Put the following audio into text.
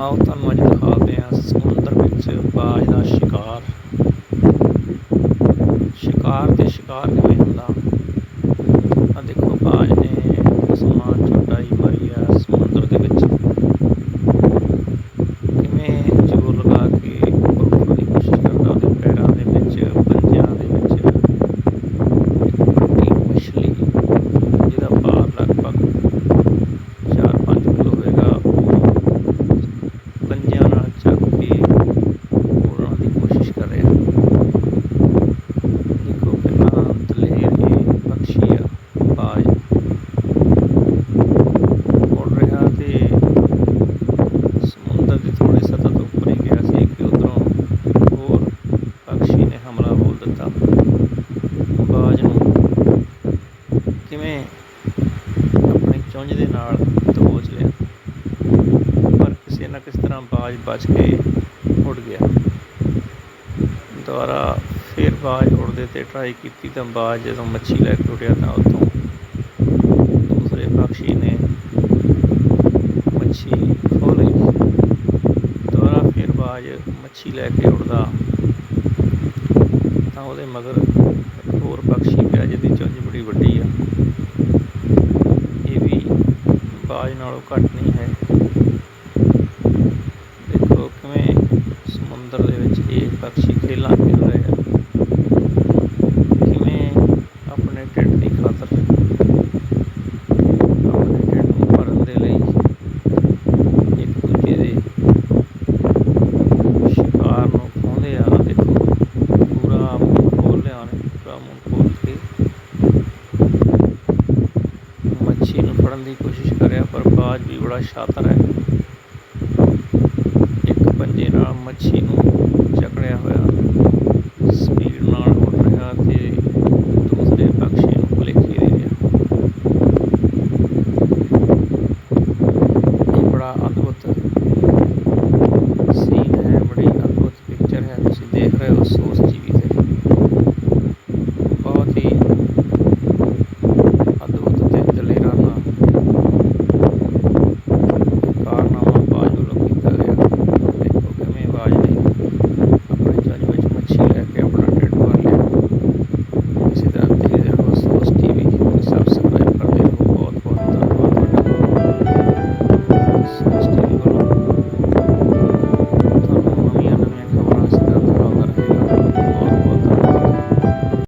ਆਓ ਤੁਹਾਨੂੰ ਅੱਜ ਦਿਖਾਉਂਦੇ ਹਾਂ ਸਮੁੰਦਰ ਵਿੱਚ ਬਾਜ ਦਾ ਸ਼ਿਕਾਰ। ਸ਼ਿਕਾਰ ਤੇ ਸ਼ਿਕਾਰ ਕਿਵੇਂ ਹੁੰਦਾ ਆ ਦੇਖੋ ਬਾਜ ਨੇ ਸਮਾਨ ਛੋਟਾਈ ਮਾਰੀ ਆ ਸਮੁੰਦਰ ਦੇ ਵਿੱਚ ਕਿਵੇਂ ਜ਼ੋਰ ਲਗਾ ਕੇ ਉੱਪਰ ਉੱਠਣ ਦੀ ਕੋਸ਼ਿਸ਼ ਕਰਦਾ ਉਹਦੇ ਪੈਰਾਂ ਦੇ ਵਿੱਚ ਪੰਜਿਆਂ ਦੇ ਵਿੱਚ ਇੱਕ ਵੱਡੀ ਮਛਲੀ ਜਿਹਦਾ ਭਾਰ ਲਗਭਗ 4-5 ਕਿਲੋ ਹੋਵੇਗਾ ਉਹ ਪੰਜਿਆਂ ਨਾਲ ਚੱਕ ਕੇ ਉਡਾਉਣ ਦੀ ਕੋਸ਼ਿਸ਼ ਕਰ ਰਿਹਾ ਦੇਖੋ ਕਿੰਨਾ ਦਲੇਰ ਇਹ ਪੰਛੀ ਆ ਬਾਜ ਉੜ ਰਿਹਾ ਤੇ ਸਮੁੰਦਰ ਦੀ ਥੋੜੀ ਸਤਹ ਤੋਂ ਉੱਪਰ ਹੀ ਗਿਆ ਸੀ ਕਿ ਉਧਰੋਂ ਹੋਰ ਪੰਛੀ ਨੇ ਹਮਲਾ ਬੋਲ ਦਿੱਤਾ ਬਾਜ ਨੂੰ ਕਿਵੇਂ ਆਪਣੀ ਚੁੰਝ ਦੇ ਨਾਲ ਦਬੋਚ ਲਿਆ। ਪਰ ਕਿਸੇ ਨਾ ਕਿਸ ਤਰ੍ਹਾਂ ਬਾਜ ਬਚ ਕੇ ਉੱਡ ਗਿਆ। ਦੁਬਾਰਾ ਫਿਰ ਬਾਜ ਉੱਡਦੇ ਤੇ ਟਰਾਈ ਕੀਤੀ ਤਾਂ ਬਾਜ ਜਦੋਂ ਮੱਛੀ ਲੈ ਕੇ ਉੱਡਿਆ ਤਾਂ ਉੱਥੋਂ ਦੂਸਰੇ ਪੰਛੀ ਨੇ ਮੱਛੀ ਖੋ ਲਈ। ਦੁਬਾਰਾ ਫਿਰ ਬਾਜ ਮੱਛੀ ਲੈ ਕੇ ਉੱਡਦਾ ਤਾਂ ਉਹਦੇ ਮਗਰ ਹੋਰ ਪੰਛੀ ਪਿਆ ਜਿਹਦੀ ਚੁੰਝ ਬੜੀ ਵੱਡੀ ਆ। ਬਾਜ ਨਾਲੋਂ ਘੱਟ ਨਹੀਂ ਹੈ। ਦੇਖੋ ਕਿਵੇਂ ਸਮੁੰਦਰ ਦੇ ਵਿੱਚ ਇਹ ਪੰਛੀ ਖੇਲਾਂ ਖੇਡ ਰਹੇ ਆ। ਕਿਵੇਂ ਆਪਣੇ ਢਿੱਡ ਦੀ ਖਾਤਰ ਆਪਣੇ ਢਿੱਡ ਨੂੰ ਭਰਨ ਦੇ ਲਈ ਇੱਕ ਦੂਜੇ ਦੇ ਸ਼ਿਕਾਰ ਨੂੰ ਖੋਹਦੇ ਆ। ਦੇਖੋ, ਪੂਰਾ ਮੂੰਹ ਖੋਲ ਲਿਆ ਉਹਨੇ, ਪੂਰਾ ਮੂੰਹ ਖੋਲ ਕੇ ਮੱਛੀ ਨੂੰ ਫੜਨ ਦੀ ਕੋਸ਼ਿਸ਼ ਰਿਹਾ ਪਰ ਬਾਜ ਵੀ ਬੜਾ ਸ਼ਾਤਰ ਹੈ। ਇੱਕ ਪੰਜੇ ਨਾਲ ਮੱਛੀ ਨੂੰ